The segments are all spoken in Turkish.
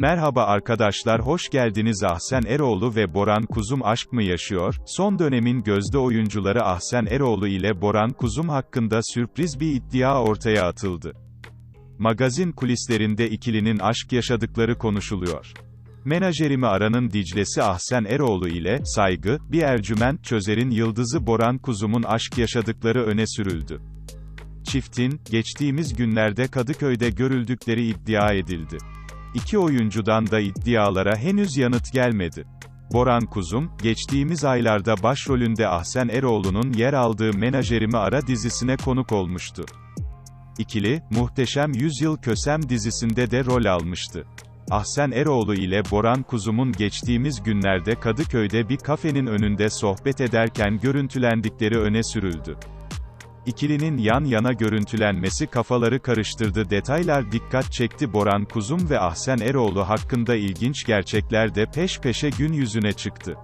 Merhaba arkadaşlar hoş geldiniz Ahsen Eroğlu ve Boran Kuzum aşk mı yaşıyor? Son dönemin gözde oyuncuları Ahsen Eroğlu ile Boran Kuzum hakkında sürpriz bir iddia ortaya atıldı. Magazin kulislerinde ikilinin aşk yaşadıkları konuşuluyor. Menajerimi Aran'ın Dicle'si Ahsen Eroğlu ile, Saygı, bir Ercüment Çözer'in yıldızı Boran Kuzum'un aşk yaşadıkları öne sürüldü. Çiftin, geçtiğimiz günlerde Kadıköy'de görüldükleri iddia edildi. İki oyuncudan da iddialara henüz yanıt gelmedi. Boran Kuzum, geçtiğimiz aylarda başrolünde Ahsen Eroğlu'nun yer aldığı Menajerimi Ara dizisine konuk olmuştu. İkili, Muhteşem Yüzyıl Kösem dizisinde de rol almıştı. Ahsen Eroğlu ile Boran Kuzum'un geçtiğimiz günlerde Kadıköy'de bir kafenin önünde sohbet ederken görüntülendikleri öne sürüldü. İkilinin yan yana görüntülenmesi kafaları karıştırdı detaylar dikkat çekti Boran Kuzum ve Ahsen Eroğlu hakkında ilginç gerçekler de peş peşe gün yüzüne çıktı.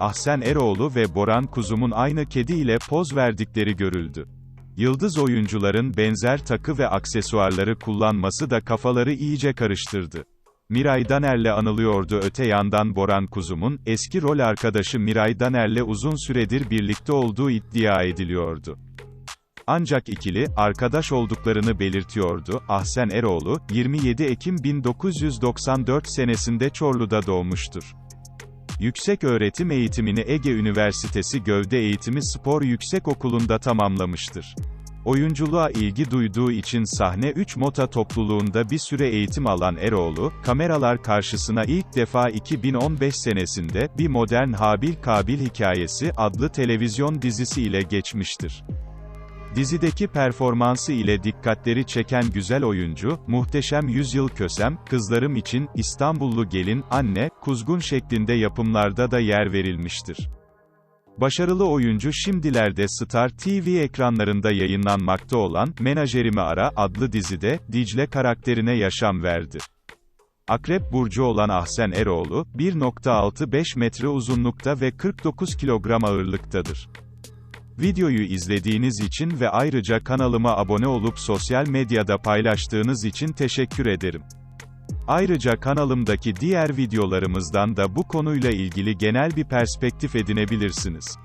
Ahsen Eroğlu ve Boran Kuzum'un aynı kedi ile poz verdikleri görüldü. Yıldız oyuncuların benzer takı ve aksesuarları kullanması da kafaları iyice karıştırdı. Miray Daner'le anılıyordu öte yandan Boran Kuzum'un, eski rol arkadaşı Miray Daner'le uzun süredir birlikte olduğu iddia ediliyordu. Ancak ikili, arkadaş olduklarını belirtiyordu. Ahsen Eroğlu, 27 Ekim 1994 senesinde Çorlu'da doğmuştur. Yüksek öğretim eğitimini Ege Üniversitesi Gövde Eğitimi Spor Yüksekokulu'nda tamamlamıştır. Oyunculuğa ilgi duyduğu için sahne 3 Mota topluluğunda bir süre eğitim alan Eroğlu, kameralar karşısına ilk defa 2015 senesinde, Bir Modern Habil Kabil Hikayesi adlı televizyon dizisi ile geçmiştir. Dizideki performansı ile dikkatleri çeken güzel oyuncu, Muhteşem Yüzyıl Kösem, Kızlarım için, İstanbullu Gelin, Anne, Kuzgun şeklinde yapımlarda da yer verilmiştir. Başarılı oyuncu şimdilerde Star TV ekranlarında yayınlanmakta olan, Menajerimi Ara adlı dizide, Dicle karakterine yaşam verdi. Akrep Burcu olan Ahsen Eroğlu, 1.65 metre uzunlukta ve 49 kilogram ağırlıktadır. Videoyu izlediğiniz için ve ayrıca kanalıma abone olup sosyal medyada paylaştığınız için teşekkür ederim. Ayrıca kanalımdaki diğer videolarımızdan da bu konuyla ilgili genel bir perspektif edinebilirsiniz.